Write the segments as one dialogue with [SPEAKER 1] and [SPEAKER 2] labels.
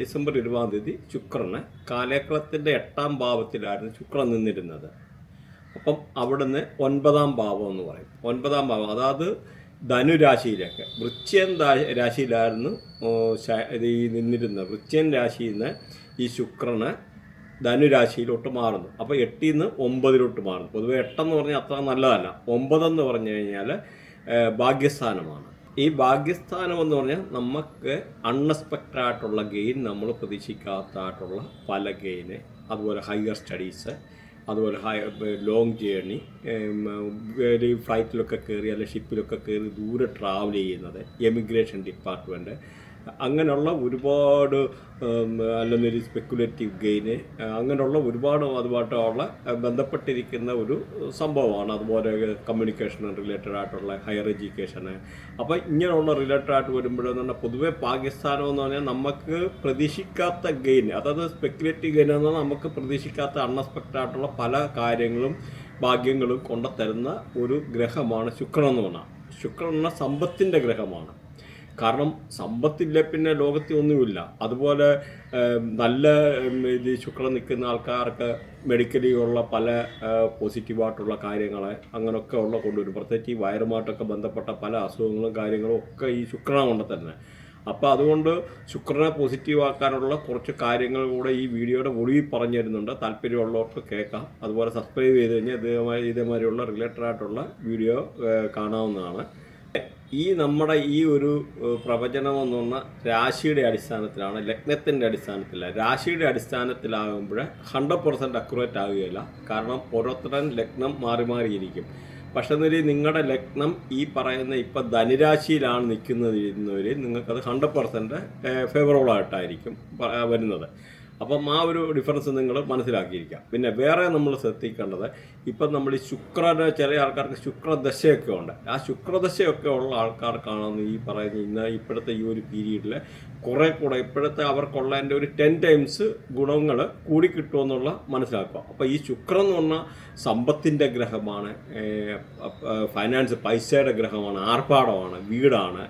[SPEAKER 1] December ഇരുപതാം തീയതി ശുക്രന് കാലേക്കളത്തിന്റെ എട്ടാം ഭാവത്തിലായിരുന്നു ശുക്രൻ നിന്നിരുന്നത്. അപ്പം അവിടുന്ന് ഒൻപതാം ഭാവം എന്ന് പറയും. ഒൻപതാം ഭാവം. അതായത് ധനുരാശിയിലൊക്കെ വൃശ്ചിയൻ ദാ- രാശിയിലായിരുന്നു ഈ നിന്നിരുന്നത്. വൃശ്ചിയൻ രാശിയിൽ നിന്ന് ഈ ശുക്രന് ധനുരാശിയിലോട്ട് മാറുന്നു. അപ്പോൾ എട്ടിൽ നിന്ന് ഒമ്പതിലോട്ട് മാറുന്നു. പൊതുവെ എട്ടെന്ന് പറഞ്ഞാൽ അത്ര നല്ലതല്ല. ഒമ്പതെന്ന് പറഞ്ഞു കഴിഞ്ഞാൽ ഭാഗ്യസ്ഥാനമാണ്. ഈ ഭാഗ്യസ്ഥാനം എന്ന് പറഞ്ഞാൽ നമുക്ക് അൺഎക്സ്പെക്റ്റഡ് ആയിട്ടുള്ള ഗെയിൻ നമ്മൾ പ്രതീക്ഷിക്കാത്തതായിട്ടുള്ള പല ഗെയിന് അതുപോലെ ഹയർ സ്റ്റഡീസ് അതുപോലെ ഹൈ ലോങ് ജേർണി ഒരു ഫ്ലൈറ്റിലൊക്കെ കയറി അല്ലെങ്കിൽ ഷിപ്പിലൊക്കെ കയറി ദൂരെ ട്രാവൽ ചെയ്യുന്നത് എമിഗ്രേഷൻ ഡിപ്പാർട്ട്മെന്റ് അങ്ങനെയുള്ള ഒരുപാട് അല്ലെന്നൊരു സ്പെക്കുലേറ്റീവ് ഗെയിന് അങ്ങനെയുള്ള ഒരുപാട് അതുമായിട്ടുള്ള ബന്ധപ്പെട്ടിരിക്കുന്ന ഒരു സംഭവമാണ്. അതുപോലെ കമ്മ്യൂണിക്കേഷൻ റിലേറ്റഡ് ആയിട്ടുള്ള ഹയർ എഡ്യൂക്കേഷന് അപ്പോൾ ഇങ്ങനെയുള്ള റിലേറ്റഡ് ആയിട്ട് വരുമ്പോഴെന്ന് പറഞ്ഞാൽ പൊതുവെ പാകിസ്ഥാനം എന്ന് പറഞ്ഞാൽ നമുക്ക് പ്രതീക്ഷിക്കാത്ത ഗെയിൻ അതായത് സ്പെക്കുലേറ്റീവ് ഗെയിൻ എന്ന് പറഞ്ഞാൽ നമുക്ക് പ്രതീക്ഷിക്കാത്ത അൺഎക്സ്പെക്റ്റഡ് ആയിട്ടുള്ള പല കാര്യങ്ങളും ഭാഗ്യങ്ങളും കൊണ്ടുത്തരുന്ന ഒരു ഗ്രഹമാണ് ശുക്രൻ എന്ന് പറഞ്ഞാൽ ശുക്രൻ എന്ന സമ്പത്തിന്റെ ഗ്രഹമാണ്. കാരണം സമ്പത്തില്ല പിന്നെ ലോകത്തിൽ ഒന്നുമില്ല. അതുപോലെ നല്ല ഇത് ശുക്രം നിൽക്കുന്ന ആൾക്കാർക്ക് മെഡിക്കലി ഉള്ള പല പോസിറ്റീവായിട്ടുള്ള കാര്യങ്ങൾ അങ്ങനെയൊക്കെ ഉള്ള കൊണ്ടുവരും. പ്രത്യേകിച്ച് ഈ വയറുമായിട്ടൊക്കെ ബന്ധപ്പെട്ട പല അസുഖങ്ങളും കാര്യങ്ങളും ഒക്കെ ഈ ശുക്രനെ കൊണ്ട് തന്നെ അപ്പോൾ അതുകൊണ്ട് ശുക്രനെ പോസിറ്റീവ് ആക്കാനുള്ള കുറച്ച് കാര്യങ്ങൾ കൂടെ ഈ വീഡിയോയുടെ ഒളിവിൽ പറഞ്ഞു തരുന്നുണ്ട് താല്പര്യമുള്ളവർക്ക് കേൾക്കാം. അതുപോലെ സബ്സ്ക്രൈബ് ചെയ്ത് കഴിഞ്ഞാൽ ഇതേമാതിരി ഇതേമാതിരിയുള്ള റിലേറ്റഡ് ആയിട്ടുള്ള വീഡിയോ കാണാവുന്നതാണ്. ഈ നമ്മുടെ ഈ ഒരു പ്രവചനം എന്ന് പറഞ്ഞാൽ രാശിയുടെ അടിസ്ഥാനത്തിലാണ് ലഗ്നത്തിന്റെ അടിസ്ഥാനത്തില രാശിയുടെ അടിസ്ഥാനത്തിലാകുമ്പോൾ ഹൺഡ്രഡ് പെർസെന്റ് അക്യുറേറ്റ് ആവുകയില്ല. കാരണം ഓരോരുത്തരും ലഗ്നം മാറി മാറിയിരിക്കും. പക്ഷേ എന്നൊരു നിങ്ങളുടെ ലഗ്നം ഈ പറയുന്ന ഇപ്പം ധനുരാശിയിലാണ് നിൽക്കുന്നത് ഇരുന്നവർ നിങ്ങൾക്കത് ഹൺഡ്രഡ് പെർസെന്റ് പ- വരുന്നത്. അപ്പം ആ ഒരു ഡിഫറൻസ് നിങ്ങൾ മനസ്സിലാക്കിയിരിക്കാം. പിന്നെ വേറെ നമ്മൾ ശ്രദ്ധിക്കേണ്ടത് ഇപ്പം നമ്മൾ ഈ ശുക്രന് ചെറിയ ആൾക്കാർക്ക് ശുക്രദശയൊക്കെ ഉണ്ട്. ആ ശുക്രദശയൊക്കെ ഉള്ള ആൾക്കാർക്കാണ് ഈ പറയുന്ന ഇന്ന് ഇപ്പോഴത്തെ ഈ ഒരു പീരീഡിൽ കുറേ കൂടെ ഇപ്പോഴത്തെ അവർക്കുള്ളതിന്റെ ഒരു ടെൻ ടൈംസ് ഗുണങ്ങൾ കൂടി കിട്ടുമെന്നുള്ള മനസ്സിലാക്കുക. അപ്പോൾ ഈ ശുക്രൻ എന്ന് പറഞ്ഞാൽ സമ്പത്തിന്റെ ഗ്രഹമാണ് ഫൈനാൻസ് പൈസയുടെ ഗ്രഹമാണ് ആർഭാടമാണ് വീടാണ്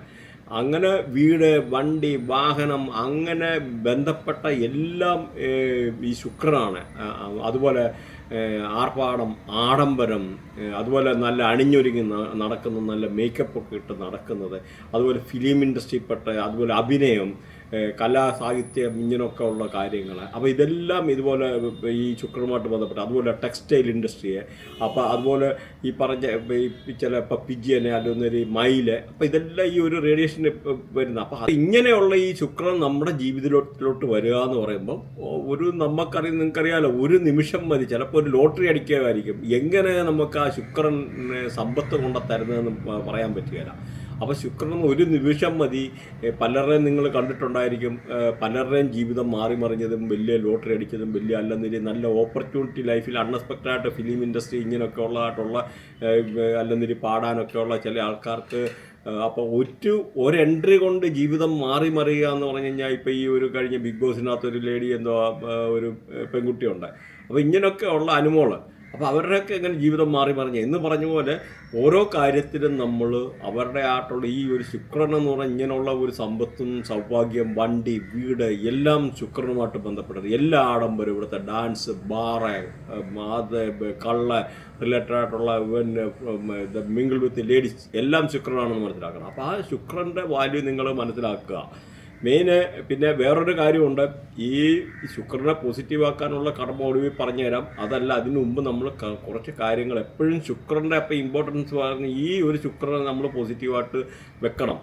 [SPEAKER 1] അങ്ങനെ വീട് വണ്ടി വാഹനം അങ്ങനെ ബന്ധപ്പെട്ട എല്ലാം ഈ ശുക്രനാണ്. അതുപോലെ ആർപ്പാടം ആഡംബരം അതുപോലെ നല്ല അണിഞ്ഞൊരുങ്ങി നടക്കുന്ന നല്ല മേക്കപ്പൊക്കെ ഇട്ട് നടക്കുന്നത് അതുപോലെ ഫിലിം ഇൻഡസ്ട്രിയിൽപ്പെട്ട അതുപോലെ അഭിനയം കലാ സാഹിത്യം ഇങ്ങനെയൊക്കെ ഉള്ള കാര്യങ്ങൾ അപ്പോൾ ഇതെല്ലാം ഇതുപോലെ ഈ ശുക്രനുമായിട്ട് ബന്ധപ്പെട്ട് അതുപോലെ ടെക്സ്റ്റൈൽ ഇൻഡസ്ട്രിയെ അപ്പോൾ അതുപോലെ ഈ പറഞ്ഞ ഈ ചില ഇപ്പം പിജിയനെ അല്ലെങ്കിൽ മയിൽ അപ്പോൾ ഇതെല്ലാം ഈ ഒരു റേഡിയേഷൻ വരുന്ന അപ്പോൾ ഇങ്ങനെയുള്ള ഈ ശുക്രൻ നമ്മുടെ ജീവിതത്തിലോട്ട് വരിക എന്ന് പറയുമ്പോൾ ഒരു നമുക്കറിയാം നിങ്ങൾക്കറിയാലോ ഒരു നിമിഷം മതി. ചിലപ്പോൾ ഒരു ലോട്ടറി അടിക്കുകയായിരിക്കും എങ്ങനെ നമുക്ക് ആ ശുക്രനെ സമ്പത്ത് കൊണ്ടത്തരുന്നതെന്ന് പറയാൻ പറ്റുകയില്ല. അപ്പോൾ ശുക്രൻ ഒരു നിമിഷം മതി. പലരുടെയും നിങ്ങൾ കണ്ടിട്ടുണ്ടായിരിക്കും. പലരുടെയും ജീവിതം മാറി മറിഞ്ഞതും വലിയ ലോട്ടറി അടിച്ചതും വലിയ അല്ലെന്നിരി നല്ല ഓപ്പർച്യൂണിറ്റി ലൈഫിൽ അൺഎക്സ്പെക്റ്റഡ് ആയിട്ട് ഫിലിം ഇൻഡസ്ട്രി ഇങ്ങനെയൊക്കെ ഉള്ളതായിട്ടുള്ള അല്ലെന്നില്ല അല്ലെന്നിരി പാടാനൊക്കെ ഉള്ള ചില ആൾക്കാർക്ക് അപ്പോൾ ഒരു ഒരു എൻട്രി കൊണ്ട് ജീവിതം മാറി മറിയുക എന്ന് പറഞ്ഞു കഴിഞ്ഞാൽ ഇപ്പോൾ ഈ ഒരു കഴിഞ്ഞ ബിഗ് ബോസിനകത്ത് ഒരു ലേഡി എന്തോ ഒരു പെൺകുട്ടിയുണ്ട്. അപ്പോൾ ഇങ്ങനെയൊക്കെ ഉള്ള അനുമോൾ അപ്പോൾ അവരുടെയൊക്കെ എങ്ങനെ ജീവിതം മാറി മറിഞ്ഞു. എന്ന് പറഞ്ഞ പോലെ ഓരോ കാര്യത്തിലും നമ്മൾ അവരുടെ ആയിട്ടുള്ള ഈ ഒരു ശുക്രൻ എന്ന് പറഞ്ഞാൽ ഇങ്ങനെയുള്ള ഒരു സമ്പത്തും സൗഭാഗ്യം വണ്ടി വീട് എല്ലാം ശുക്രനുമായിട്ട് ബന്ധപ്പെട്ടത് എല്ലാ ആഡംബരം ഇവിടുത്തെ ഡാൻസ് ബാറ് അത് കള്ള റിലേറ്റഡ് ആയിട്ടുള്ള പിന്നെ മിങ്കിൾ വിത്ത് ലേഡീസ് എല്ലാം ശുക്രനാണെന്ന് മനസ്സിലാക്കണം. അപ്പോൾ ആ ശുക്രന്റെ വാല്യൂ നിങ്ങൾ മനസ്സിലാക്കുക. മെയിന് പിന്നെ വേറൊരു കാര്യമുണ്ട്. ഈ ശുക്രനെ പോസിറ്റീവ് ആക്കാനുള്ള കർമ്മ ഒടുവിൽ പറഞ്ഞുതരാം. അതല്ല അതിനു മുമ്പ് നമ്മൾ കുറച്ച് കാര്യങ്ങൾ എപ്പോഴും ശുക്രന്റെ അപ്പം ഇമ്പോർട്ടൻസ് പറഞ്ഞ് ഈ ഒരു ശുക്രനെ നമ്മൾ പോസിറ്റീവായിട്ട് വെക്കണം.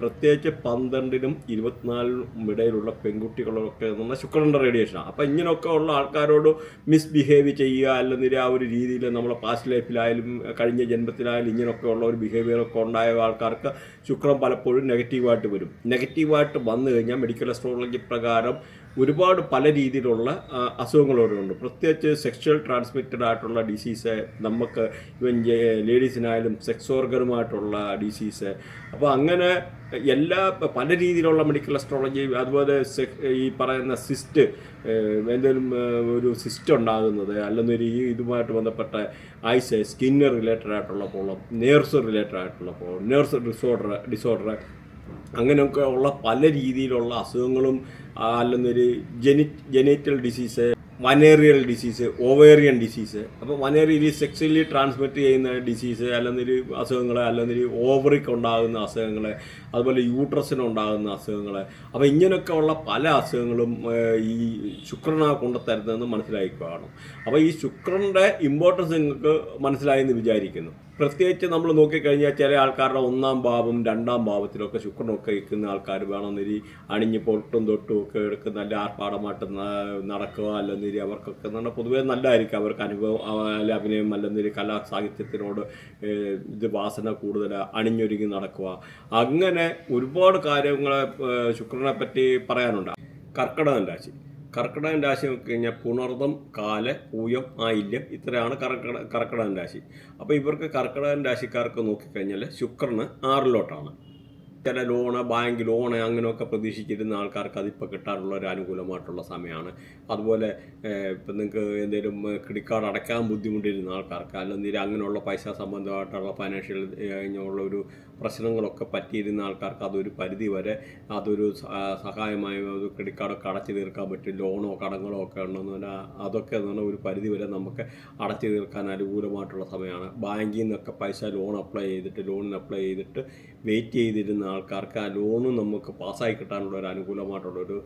[SPEAKER 1] പ്രത്യേകിച്ച് പന്ത്രണ്ടിനും ഇരുപത്തിനാലിനും ഇടയിലുള്ള പെൺകുട്ടികളൊക്കെ എന്ന് പറഞ്ഞാൽ ശുക്രന്റെ റേഡിയേഷനാണ് അപ്പം ഇങ്ങനെയൊക്കെ ഉള്ള ആൾക്കാരോട് മിസ്ബിഹേവ് ചെയ്യുക അല്ലെങ്കിൽ ആ ഒരു രീതിയിൽ നമ്മളെ പാസ്റ്റ് ലൈഫിലായാലും കഴിഞ്ഞ ജന്മത്തിലായാലും ഇങ്ങനെയൊക്കെ ഉള്ള ഒരു ബിഹേവിയറൊക്കെ ഉണ്ടായ ആൾക്കാർക്ക് ശുക്രൻ പലപ്പോഴും നെഗറ്റീവായിട്ട് വരും. നെഗറ്റീവായിട്ട് വന്നു കഴിഞ്ഞാൽ മെഡിക്കൽ അസ്ട്രോളജി പ്രകാരം ഒരുപാട് പല രീതിയിലുള്ള അസുഖങ്ങൾ അസുഖങ്ങളുണ്ട് പ്രത്യേകിച്ച് സെക്ഷൽ ട്രാൻസ്മിറ്റഡ് ആയിട്ടുള്ള ഡിസീസ് നമുക്ക് ഇവൻ ലേഡീസിനായാലും സെക്സ് ഓർഗനുമായിട്ടുള്ള ഡിസീസ് അപ്പോൾ അങ്ങനെ എല്ലാ പല രീതിയിലുള്ള മെഡിക്കൽ അസ്ട്രോളജി അതുപോലെ ഈ പറയുന്ന സിസ്റ്റ് എന്തെങ്കിലും ഒരു സിസ്റ്റ് ഉണ്ടാകുന്നത് അല്ലെന്നൊരു ഈ ഇതുമായിട്ട് ബന്ധപ്പെട്ട ഐസ് സ്കിന്ന് റിലേറ്റഡ് ആയിട്ടുള്ള പ്രോബ്ലം നേഴ്സ് റിലേറ്റഡ് ആയിട്ടുള്ള പ്രോബ്ലം നേഴ്സ് ഡിസോർഡർ ഡിസോർഡർ അങ്ങനെയൊക്കെ ഉള്ള പല രീതിയിലുള്ള അസുഖങ്ങളും അല്ലെന്നൊരു Jeni genital disease venereal disease ovarian disease അപ്പോൾ വനേറിയൽ സെക്സ്വലി ട്രാൻസ്മിറ്റ് ചെയ്യുന്ന ഡിസീസ് അല്ലെന്നൊരു അസുഖങ്ങൾ അല്ലെന്നൊരു ഓവറിക്ക് ഉണ്ടാകുന്ന അസുഖങ്ങൾ അതുപോലെ യൂട്രസിന് ഉണ്ടാകുന്ന അസുഖങ്ങൾ അപ്പോൾ ഇങ്ങനെയൊക്കെ ഉള്ള പല അസുഖങ്ങളും ഈ ശുക്രനാ കൊണ്ട് തരുന്നതെന്ന് മനസ്സിലാക്കിക്കാണും അപ്പോൾ ഈ ശുക്രന്റെ ഇമ്പോർട്ടൻസ് നിങ്ങൾക്ക് മനസ്സിലായെന്ന് വിചാരിക്കുന്നു. പ്രത്യേകിച്ച് നമ്മൾ നോക്കിക്കഴിഞ്ഞാൽ ചില ആൾക്കാരുടെ ഒന്നാം ഭാവം രണ്ടാം ഭാവത്തിലൊക്കെ ശുക്രനൊക്കെ ഇരിക്കുന്ന ആൾക്കാർ വേണമെന്നിരി അണിഞ്ഞ് പൊട്ടും തൊട്ടും ഒക്കെ എടുക്കുന്ന നല്ല ആർപ്പാടമായിട്ട് നടക്കുക അല്ലെന്നിരി അവർക്കൊക്കെ നല്ല പൊതുവേ നല്ലതായിരിക്കും. അവർക്ക് അനുഭവം അല്ല അഭിനയം അല്ലെന്നിരി കലാ സാഹിത്യത്തിനോട് ഇത് വാസന കൂടുതൽ അണിഞ്ഞൊരുങ്ങി നടക്കുക. അങ്ങനെ ഒരുപാട് കാര്യങ്ങളെ ശുക്രനെ പറ്റി പറയാനുണ്ട്. കർക്കിടകം രാശി. കർക്കിടകൻ രാശി നോക്കി കഴിഞ്ഞാൽ പുണർദം കാല പൂയം ആയില്യം ഇത്രയാണ് കർക്കിട കർക്കിടകൻ രാശി. അപ്പോൾ ഇവർക്ക് കർക്കിടകൻ രാശിക്കാർക്ക് നോക്കിക്കഴിഞ്ഞാൽ ശുക്രന് ആറിലോട്ടാണ്. ചില ലോണ് ബാങ്ക് ലോണ് അങ്ങനെയൊക്കെ പ്രതീക്ഷിച്ചിരുന്ന ആൾക്കാർക്ക് അതിപ്പോൾ കിട്ടാനുള്ള ഒരു അനുകൂലമായിട്ടുള്ള സമയമാണ്. അതുപോലെ ഇപ്പം നിങ്ങൾക്ക് എന്തെങ്കിലും ക്രെഡിറ്റ് കാർഡ് അടയ്ക്കാൻ ബുദ്ധിമുട്ടിരുന്ന ആൾക്കാർക്ക് അല്ലെങ്കിൽ അങ്ങനെയുള്ള പൈസ സംബന്ധമായിട്ടുള്ള ഫൈനാൻഷ്യൽ ഉള്ള ഒരു പ്രശ്നങ്ങളൊക്കെ പറ്റിയിരുന്ന ആൾക്കാർക്ക് അതൊരു പരിധി വരെ അതൊരു സഹായമായി ക്രെഡിറ്റ് കാർഡൊക്കെ അടച്ചു തീർക്കാൻ പറ്റും. ലോണോ കടങ്ങളോ ഒക്കെ ഉണ്ടെന്ന് പറഞ്ഞാൽ അതൊക്കെ എന്ന് പറഞ്ഞാൽ ഒരു പരിധി വരെ നമുക്ക് അടച്ചു തീർക്കാൻ അനുകൂലമായിട്ടുള്ള സമയമാണ്. ബാങ്കിൽ നിന്നൊക്കെ പൈസ ലോൺ അപ്ലൈ ചെയ്തിട്ട് ലോണിന് അപ്ലൈ ചെയ്തിട്ട് വെയിറ്റ് ചെയ്തിരുന്ന ആൾക്കാർക്ക് ആ ലോണ് നമുക്ക് പാസ്സായി കിട്ടാനുള്ള ഒരു അനുകൂലമായിട്ടുള്ളൊരു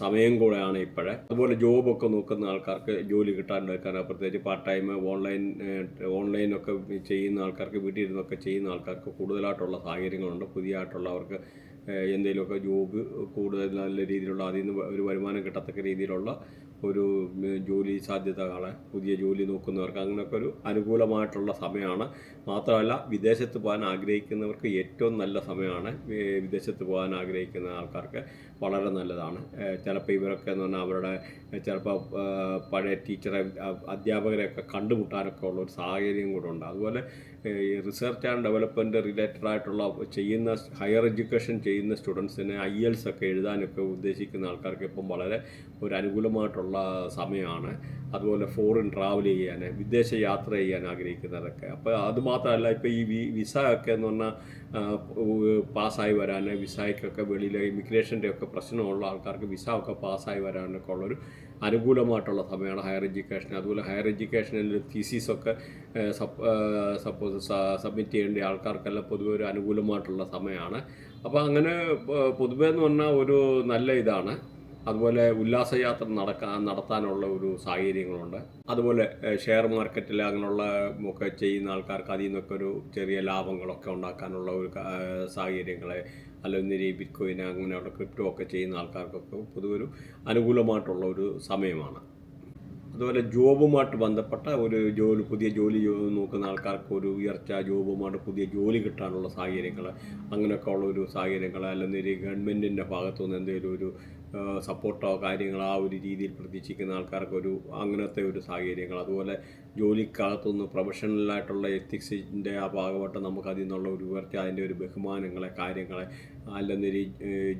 [SPEAKER 1] സമയം കൂടെയാണ് ഇപ്പോഴേ. അതുപോലെ ജോബൊക്കെ നോക്കുന്ന ആൾക്കാർക്ക് ജോലി കിട്ടാണ്ടിരിക്കാൻ പ്രത്യേകിച്ച് പാർട്ട് ടൈം ഓൺലൈൻ ഓൺലൈനൊക്കെ ചെയ്യുന്ന ആൾക്കാർക്ക് വീട്ടിൽ ഇരുന്നൊക്കെ ചെയ്യുന്ന ആൾക്കാർക്ക് കൂടുതലായിട്ടുള്ള സാഹചര്യങ്ങളുണ്ട്. പുതിയതായിട്ടുള്ളവർക്ക് എന്തെങ്കിലുമൊക്കെ ജോബ് കൂടുതൽ നല്ല രീതിയിലുള്ള അതിൽ നിന്ന് ഒരു വരുമാനം കിട്ടത്തക്ക രീതിയിലുള്ള ഒരു ജോലി സാധ്യതകളെ പുതിയ ജോലി നോക്കുന്നവർക്ക് അങ്ങനെയൊക്കെ ഒരു അനുകൂലമായിട്ടുള്ള സമയമാണ്. മാത്രമല്ല വിദേശത്ത് പോകാൻ ആഗ്രഹിക്കുന്നവർക്ക് ഏറ്റവും നല്ല സമയമാണ് വിദേശത്ത് പോകാൻ ആഗ്രഹിക്കുന്ന ആൾക്കാർക്ക്. വളരെ നല്ലതാണ്. ചിലപ്പോൾ ഇവരൊക്കെ എന്ന് പറഞ്ഞാൽ അവരുടെ ചിലപ്പോൾ പഴയ ടീച്ചറെ അധ്യാപകരെയൊക്കെ കണ്ടുമുട്ടാനൊക്കെ ഉള്ള ഒരു സാഹചര്യം കൂടെ ഉണ്ട്. അതുപോലെ ഈ റിസർച്ച് ആൻഡ് ഡെവലപ്മെന്റ് റിലേറ്റഡ് ആയിട്ടുള്ള ചെയ്യുന്ന ഹയർ എഡ്യൂക്കേഷൻ ചെയ്യുന്ന സ്റ്റുഡൻസിന് ഐ എൽസ് ഒക്കെ എഴുതാനൊക്കെ ഉദ്ദേശിക്കുന്ന ആൾക്കാർക്ക് ഇപ്പം വളരെ ഒരു അനുകൂലമായിട്ടുള്ള സമയമാണ് അതുപോലെ ഫോറിൻ ട്രാവൽ ചെയ്യാൻ വിദേശ യാത്ര ചെയ്യാൻ ആഗ്രഹിക്കുന്നവരൊക്കെ. അപ്പോൾ അതുമാത്രമല്ല ഇപ്പോൾ ഈ വിസ ഒക്കെ എന്ന് പറഞ്ഞാൽ പാസ്സായി വരാൻ വിസയ്ക്കൊക്കെ വെളിയിലെ ഇമിഗ്രേഷന്റെ ഒക്കെ പ്രശ്നമുള്ള ആൾക്കാർക്ക് വിസ ഒക്കെ പാസ്സായി വരാനൊക്കെ ഉള്ളൊരു അനുകൂലമായിട്ടുള്ള സമയമാണ് ഹയർ എഡ്യൂക്കേഷൻ. അതുപോലെ ഹയർ എഡ്യൂക്കേഷനിൽ തീസീസൊക്കെ സപ്പോസ് സബ്മിറ്റ് ചെയ്യേണ്ട ആൾക്കാർക്കെല്ലാം പൊതുവെ ഒരു അനുകൂലമായിട്ടുള്ള സമയമാണ്. അപ്പോൾ അങ്ങനെ പൊതുവേ എന്ന് പറഞ്ഞാൽ ഒരു നല്ല ഇതാണ്. അതുപോലെ ഉല്ലാസയാത്ര നടക്കാൻ നടത്താനുള്ള ഒരു സാഹചര്യങ്ങളുണ്ട്. അതുപോലെ ഷെയർ മാർക്കറ്റിൽ അങ്ങനെയുള്ള ഒക്കെ ചെയ്യുന്ന ആൾക്കാർക്ക് അതിൽ നിന്നൊക്കെ ഒരു ചെറിയ ലാഭങ്ങളൊക്കെ ഉണ്ടാക്കാനുള്ള ഒരു സാഹചര്യങ്ങളെ അല്ലെങ്കിൽ ഈ ബിറ്റ് കോയിൻ അങ്ങനെയുള്ള ക്രിപ്റ്റോ ഒക്കെ ചെയ്യുന്ന ആൾക്കാർക്കൊക്കെ പൊതുവെ ഒരു അനുകൂലമായിട്ടുള്ള ഒരു സമയമാണ്. അതുപോലെ ജോബുമായിട്ട് ബന്ധപ്പെട്ട ഒരു ജോലി പുതിയ ജോലി നോക്കുന്ന ആൾക്കാർക്ക് ഒരു ഉയർച്ച ജോബുമായിട്ട് പുതിയ ജോലി കിട്ടാനുള്ള സാഹചര്യങ്ങൾ അങ്ങനെയൊക്കെ ഉള്ള ഒരു സാഹചര്യങ്ങൾ അല്ലെങ്കിൽ ഗവൺമെന്റിന്റെ ഭാഗത്തുനിന്ന് എന്തെങ്കിലും ഒരു സപ്പോർട്ടോ കാര്യങ്ങളോ ആ ഒരു രീതിയിൽ പ്രതീക്ഷിക്കുന്ന ആൾക്കാർക്ക് ഒരു അങ്ങനത്തെ ഒരു സാഹചര്യങ്ങൾ. അതുപോലെ ജോലിക്കകത്തുനിന്ന് പ്രൊഫഷണലായിട്ടുള്ള എത്തിക്സിന്റെ ആ ഭാഗമായിട്ട് നമുക്ക് അതിൽ നിന്നുള്ള ഒരു ഉയർച്ച അതിന്റെ ഒരു ബഹുമാനങ്ങളെ കാര്യങ്ങളെ അല്ലെങ്കിൽ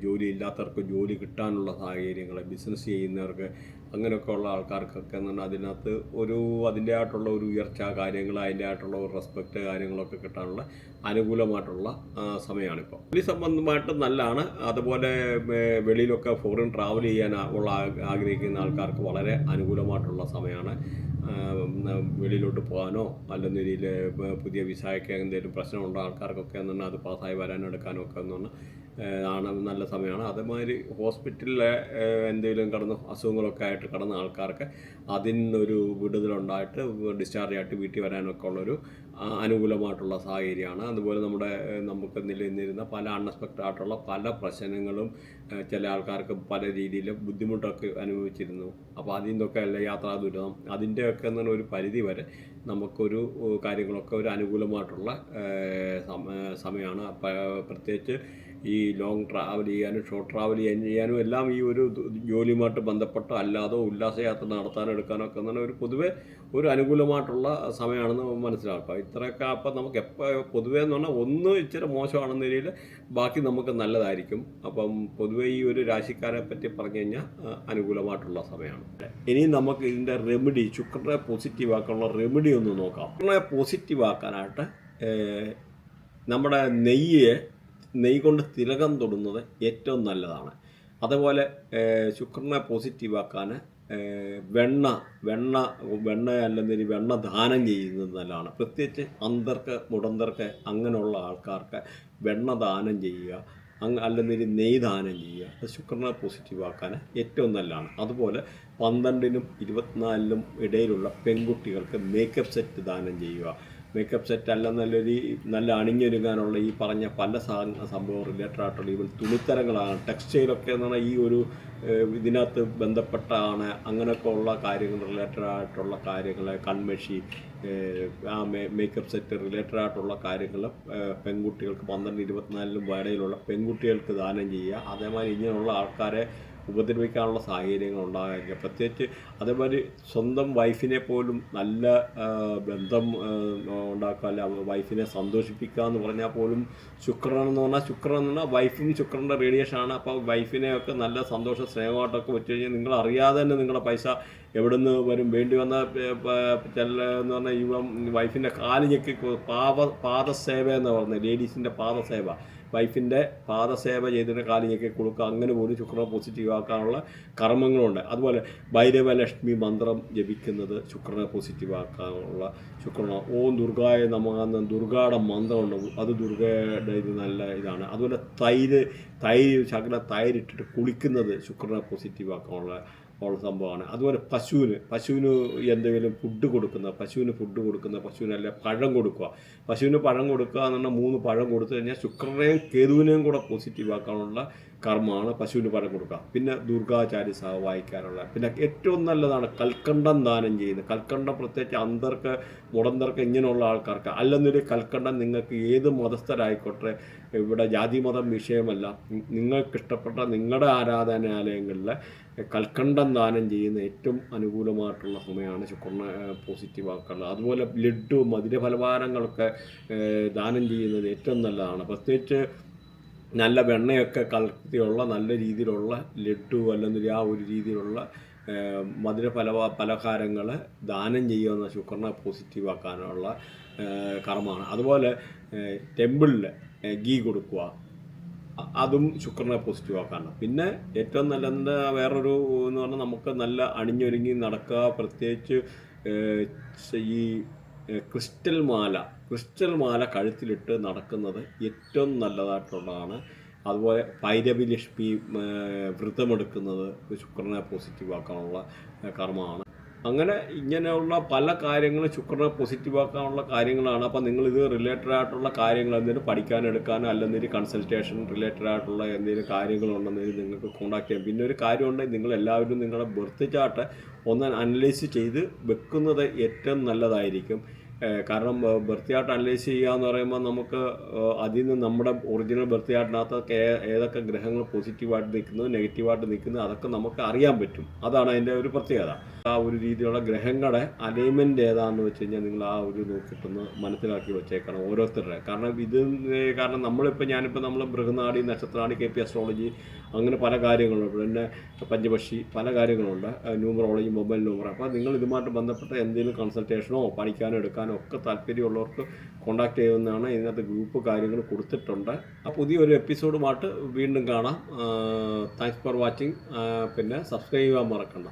[SPEAKER 1] ജോലി ഇല്ലാത്തവർക്ക് ജോലി കിട്ടാനുള്ള സാഹചര്യങ്ങൾ ബിസിനസ് ചെയ്യുന്നവർക്ക് അങ്ങനെയൊക്കെ ഉള്ള ആൾക്കാർക്കൊക്കെ എന്ന് പറഞ്ഞാൽ അതിനകത്ത് ഒരു അതിന്റെ ആയിട്ടുള്ള ഒരു ഉയർച്ച കാര്യങ്ങൾ അതിന്റെ ആയിട്ടുള്ള ഒരു റെസ്പെക്റ്റ് കാര്യങ്ങളൊക്കെ കിട്ടാനുള്ള അനുകൂലമായിട്ടുള്ള സമയമാണിപ്പോൾ. ജോലി സംബന്ധമായിട്ട് നല്ലതാണ്. അതുപോലെ വെളിയിലൊക്കെ ഫോറിൻ ട്രാവൽ ചെയ്യാൻ ഉള്ള ആഗ്രഹിക്കുന്ന ആൾക്കാർക്ക് വളരെ അനുകൂലമായിട്ടുള്ള സമയമാണ്. വെളിയിലോട്ട് പോകാനോ അല്ലെന്ന രീതിയിൽ പുതിയ വിസയൊക്കെ എന്തെങ്കിലും പ്രശ്നമുണ്ടോ ആൾക്കാർക്കൊക്കെ എന്ന് പറഞ്ഞാൽ അത് പാസ്സായി വരാനെടുക്കാനോ ഒക്കെ എന്ന് പറഞ്ഞാൽ ആണ് നല്ല സമയമാണ്. അതേമാതിരി ഹോസ്പിറ്റലിലെ എന്തെങ്കിലും കടന്ന് അസുഖങ്ങളൊക്കെ ആയിട്ട് കടന്ന ആൾക്കാർക്ക് അതിൽ നിന്നൊരു വിടുതലുണ്ടായിട്ട് ഡിസ്ചാർജ് ആയിട്ട് വീട്ടിൽ വരാനൊക്കെ ഉള്ളൊരു അനുകൂലമായിട്ടുള്ള സാഹചര്യമാണ്. അതുപോലെ നമ്മുടെ നമുക്ക് നിലനിന്നിരുന്ന പല അൺഎക്സ്പെക്റ്റഡ് ആയിട്ടുള്ള പല പ്രശ്നങ്ങളും ചില ആൾക്കാർക്ക് പല രീതിയിൽ ബുദ്ധിമുട്ടൊക്കെ അനുഭവിച്ചിരുന്നു. അപ്പോൾ അതിൽ നിന്നൊക്കെ അല്ല യാത്രാ ദുരിതം. അതിന്റെയൊക്കെ എന്ന് ഒരു പരിധി വരെ നമുക്കൊരു കാര്യങ്ങളൊക്കെ ഒരു അനുകൂലമായിട്ടുള്ള സമയമാണ്. പ്രത്യേകിച്ച് ഈ ലോങ് ട്രാവൽ ചെയ്യാനും ഷോർട്ട് ട്രാവൽ ചെയ്യാനും എല്ലാം ഈ ഒരു ജോലിയുമായിട്ട് ബന്ധപ്പെട്ട അല്ലാതെ ഉല്ലാസയാത്ര നടത്താനും എടുക്കാനൊക്കെ പറഞ്ഞാൽ ഒരു പൊതുവെ ഒരു അനുകൂലമായിട്ടുള്ള സമയമാണെന്ന് മനസ്സിലാക്കുക ഇത്രയൊക്കെ അപ്പം നമുക്ക് എപ്പോൾ പൊതുവേ എന്ന് പറഞ്ഞാൽ ഒന്ന് ഇച്ചിരി മോശമാണെന്ന രീതിയിൽ ബാക്കി നമുക്ക് നല്ലതായിരിക്കും. അപ്പം പൊതുവേ ഈ ഒരു രാശിക്കാരെ പറ്റി പറഞ്ഞു കഴിഞ്ഞാൽ അനുകൂലമായിട്ടുള്ള സമയമാണ്. ഇനി നമുക്ക് ഇതിന്റെ റെമഡി ശുക്രനെ പോസിറ്റീവ് ആക്കാനുള്ള റെമഡി ഒന്ന് നോക്കാം. ശുക്രനെ പോസിറ്റീവ് ആക്കാനായിട്ട് നമ്മുടെ നെയ്യെ നെയ് കൊണ്ട് തിലകം തൊടുന്നത് ഏറ്റവും നല്ലതാണ്. അതുപോലെ ശുക്രനെ പോസിറ്റീവാക്കാൻ വെണ്ണ വെണ്ണ വെണ്ണ അല്ലെങ്കിൽ വെണ്ണ ദാനം ചെയ്യുന്നത് നല്ലതാണ്. പ്രത്യേകിച്ച് അന്തർക്ക് മുടന്തർക്ക് അങ്ങനെയുള്ള ആൾക്കാർക്ക് വെണ്ണ ദാനം ചെയ്യുക അങ്ങ് അല്ലെങ്കിൽ നെയ് ദാനം ചെയ്യുക അത് ശുക്രനെ പോസിറ്റീവാക്കാൻ ഏറ്റവും നല്ലതാണ്. അതുപോലെ പന്ത്രണ്ടിനും ഇരുപത്തിനാലിനും ഇടയിലുള്ള പെൺകുട്ടികൾക്ക് മേക്കപ്പ് സെറ്റ് ദാനം ചെയ്യുക മേക്കപ്പ് സെറ്റ് അല്ല നല്ലൊരു നല്ല അണിഞ്ഞൊരുങ്ങാനുള്ള ഈ പറഞ്ഞ പല സാധന സംഭവം റിലേറ്റഡ് ആയിട്ടുള്ള ഈവൻ തുണിത്തരങ്ങളാണ്. ടെക്സ്റ്റൈലൊക്കെ എന്ന് പറഞ്ഞാൽ ഈ ഒരു ഇതിനകത്ത് ബന്ധപ്പെട്ടാണ് അങ്ങനെയൊക്കെ ഉള്ള കാര്യങ്ങൾ റിലേറ്റഡ് ആയിട്ടുള്ള കാര്യങ്ങൾ കൺമഷി ആ മേക്കപ്പ് സെറ്റ് റിലേറ്റഡ് ആയിട്ടുള്ള കാര്യങ്ങൾ പെൺകുട്ടികൾക്ക് പന്ത്രണ്ട് ഇരുപത്തിനാലിലും വരയിലുള്ള പെൺകുട്ടികൾക്ക് ദാനം ചെയ്യുക. അതേമാതിരി ഇങ്ങനെയുള്ള ആൾക്കാരെ ഉപദ്രവിക്കാനുള്ള സാഹചര്യങ്ങൾ ഉണ്ടാകാതിരിക്കുക പ്രത്യേകിച്ച് അതേമാതിരി സ്വന്തം വൈഫിനെ പോലും നല്ല ബന്ധം ഉണ്ടാക്കുക അല്ല വൈഫിനെ സന്തോഷിപ്പിക്കുക എന്ന് പറഞ്ഞാൽ പോലും ശുക്രൻ എന്ന് പറഞ്ഞാൽ ശുക്രൻ എന്ന് പറഞ്ഞാൽ വൈഫും ശുക്രന്റെ റേഡിയേഷനാണ് അപ്പോൾ വൈഫിനെയൊക്കെ നല്ല സന്തോഷ സ്നേഹമായിട്ടൊക്കെ വെച്ച് കഴിഞ്ഞാൽ നിങ്ങൾ അറിയാതെ തന്നെ നിങ്ങളുടെ പൈസ എവിടുന്ന് വരും? വേണ്ടി വന്ന ചില എന്ന് പറഞ്ഞാൽ ഇവൻ വൈഫിന്റെ കാൽ ഞെക്കി പാവ പാദസേവ എന്ന് പറഞ്ഞത്. ലേഡീസിന്റെ പാദസേവ. വൈഫിന്റെ പാദസേവ ചെയ്തിട്ട് കാൽ ഞെക്കി കൊടുക്കുക. അങ്ങനെ പോലും ശുക്രനെ പോസിറ്റീവ് ആക്കാനുള്ള കർമ്മങ്ങളുണ്ട്. അതുപോലെ ഭൈരവലക്ഷ്മി മന്ത്രം ജപിക്കുന്നത് ശുക്രനെ പോസിറ്റീവ് ആക്കാനുള്ള ശുക്രന. ഓം ദുർഗായ നമാന്ന ദുർഗയുടെ മന്ത്രമുണ്ട്. അത് ദുർഗയുടെ ഇത് നല്ല ഇതാണ്. അതുപോലെ തൈര് തൈര് ശകല തൈരിട്ടിട്ട് കുളിക്കുന്നത് ശുക്രനെ പോസിറ്റീവ് ആക്കാനുള്ള ഉള്ള സംഭവമാണ്. അതുപോലെ പശുവിന് പശുവിന് എന്തെങ്കിലും ഫുഡ് കൊടുക്കുന്ന പശുവിന് ഫുഡ് കൊടുക്കുന്ന പശുവിനല്ല പഴം കൊടുക്കുക. പശുവിന് പഴം കൊടുക്കുക എന്ന് പറഞ്ഞാൽ മൂന്ന് പഴം കൊടുത്തു കഴിഞ്ഞാൽ ശുക്രനെയും കേതുവിനെയും കൂടെ പോസിറ്റീവ് ആക്കാനുള്ള കർമ്മമാണ് പശുവിന് പഴം കൊടുക്കുക. പിന്നെ ദുർഗാചാര്യ സഹ വായിക്കാനുള്ള പിന്നെ ഏറ്റവും നല്ലതാണ് കൽക്കണ്ടം ദാനം ചെയ്യുന്നത് കൽക്കണ്ടം പ്രത്യേകിച്ച് അന്തർക്ക് മുടന്തർക്ക് ഇങ്ങനെയുള്ള ആൾക്കാർക്ക് അല്ലെന്നൊരു കൽക്കണ്ടം നിങ്ങൾക്ക് ഏത് മതസ്ഥരായിക്കോട്ടെ ഇവിടെ ജാതി മതം വിഷയമല്ല. നിങ്ങൾക്ക് ഇഷ്ടപ്പെട്ട നിങ്ങളുടെ ആരാധനാലയങ്ങളിൽ കൽക്കണ്ടം ദാനം ചെയ്യുന്ന ഏറ്റവും അനുകൂലമായിട്ടുള്ള സമയമാണ് ശുക്രനെ പോസിറ്റീവ് ആക്കാനുള്ളത് അതുപോലെ ലഡു മധുരഫലഹാരങ്ങളൊക്കെ ഏഹ്, ദാനം ചെയ്യുന്നത് ഏറ്റവും നല്ലതാണ്. പ്രത്യേകിച്ച് നല്ല വെണ്ണയൊക്കെ കലർത്തിയുള്ള നല്ല രീതിയിലുള്ള ലഡു അല്ലെങ്കിൽ ആ ഒരു രീതിയിലുള്ള മധുര പല പലഹാരങ്ങൾ ദാനം ചെയ്യുന്ന ശുക്രനെ പോസിറ്റീവ് ആക്കാനുള്ള കർമ്മമാണ്. അതുപോലെ ടെമ്പിളിൽ ഗീ കൊടുക്കുക. അതും ശുക്രനെ പോസിറ്റീവ് ആക്കാണ് പിന്നെ ഏറ്റവും നല്ല വേറൊരു എന്ന് പറഞ്ഞാൽ നമുക്ക് നല്ല അണിഞ്ഞൊരുങ്ങി നടക്കുക പ്രത്യേകിച്ച് ഈ ക്രിസ്റ്റൽ മാല ക്രിസ്റ്റൽ മാല കഴുത്തിലിട്ട് നടക്കുന്നത് ഏറ്റവും നല്ലതായിട്ടുള്ളതാണ്. അതുപോലെ ഭൈരവി ലക്ഷ്മി വ്രതമെടുക്കുന്നത് ശുക്രനെ പോസിറ്റീവ് ആക്കാനുള്ള കർമ്മമാണ്. അങ്ങനെ ഇങ്ങനെയുള്ള പല കാര്യങ്ങളും ശുക്രനെ പോസിറ്റീവ് ആക്കാനുള്ള കാര്യങ്ങളാണ്. അപ്പോൾ നിങ്ങൾ ഇത് റിലേറ്റഡ് ആയിട്ടുള്ള കാര്യങ്ങൾ എന്തെങ്കിലും പഠിക്കാൻ എടുക്കാനോ അല്ലെങ്കിൽ കൺസൾട്ടേഷൻ റിലേറ്റഡ് ആയിട്ടുള്ള എന്തെങ്കിലും കാര്യങ്ങളുണ്ടെങ്കിൽ നിങ്ങൾക്ക് കോൺടാക്ട് ചെയ്യാം. പിന്നെ ഒരു കാര്യമുണ്ടെങ്കിൽ നിങ്ങൾ എല്ലാവരും നിങ്ങളുടെ ബർത്ത് ചാർട്ട് ഒന്ന് അനലൈസ് ചെയ്ത് വെക്കുന്നത് ഏറ്റവും നല്ലതായിരിക്കും. കാരണം ബർത്ത് ചാർട്ട് അനലൈസ് ചെയ്യുക എന്ന് പറയുമ്പോൾ നമുക്ക് അതിൽ നിന്ന് നമ്മുടെ ഒറിജിനൽ ബർത്ത് ചാർട്ടിനകത്തൊക്കെ ഏ- ഏതൊക്കെ ഗ്രഹങ്ങൾ പോസിറ്റീവായിട്ട് നിൽക്കുന്നത് നെഗറ്റീവായിട്ട് നിൽക്കുന്നത് അതൊക്കെ നമുക്ക് അറിയാൻ പറ്റും. അതാണ് അതിന്റെ ഒരു പ്രത്യേകത. ആ ഒരു രീതിയിലുള്ള ഗ്രഹങ്ങളുടെ അലൈൻമെന്റ് ഏതാണെന്ന് വെച്ച് കഴിഞ്ഞാൽ നിങ്ങൾ ആ ഒരു നോക്കിയിട്ടൊന്ന് മനസ്സിലാക്കി വെച്ചേക്കണം ഓരോരുത്തരുടെ. കാരണം ഇത് കാരണം നമ്മളിപ്പോൾ ഞാനിപ്പോൾ നമ്മൾ മൃഗനാടി നക്ഷത്രാടി കെ പി അസ്ട്രോളജി അങ്ങനെ പല കാര്യങ്ങളുണ്ട്. പിന്നെ പഞ്ചപക്ഷി പല കാര്യങ്ങളുണ്ട്. ന്യൂമറോളജി മൊബൈൽ നമ്പർ അപ്പോൾ നിങ്ങൾ ഇതുമായിട്ട് ബന്ധപ്പെട്ട എന്തെങ്കിലും കൺസൾട്ടേഷനോ പഠിക്കാനോ എടുക്കാനോ ഒക്കെ താല്പര്യമുള്ളവർക്ക് കോൺടാക്ട് ചെയ്യുന്നതാണ് ഇതിനകത്ത് ഗ്രൂപ്പ് കാര്യങ്ങൾ കൊടുത്തിട്ടുണ്ട്. ആ പുതിയൊരു എപ്പിസോഡുമായിട്ട് വീണ്ടും കാണാം. താങ്ക്സ് ഫോർ വാച്ചിങ് പിന്നെ സബ്സ്ക്രൈബ് ചെയ്യാൻ മറക്കണ്ട.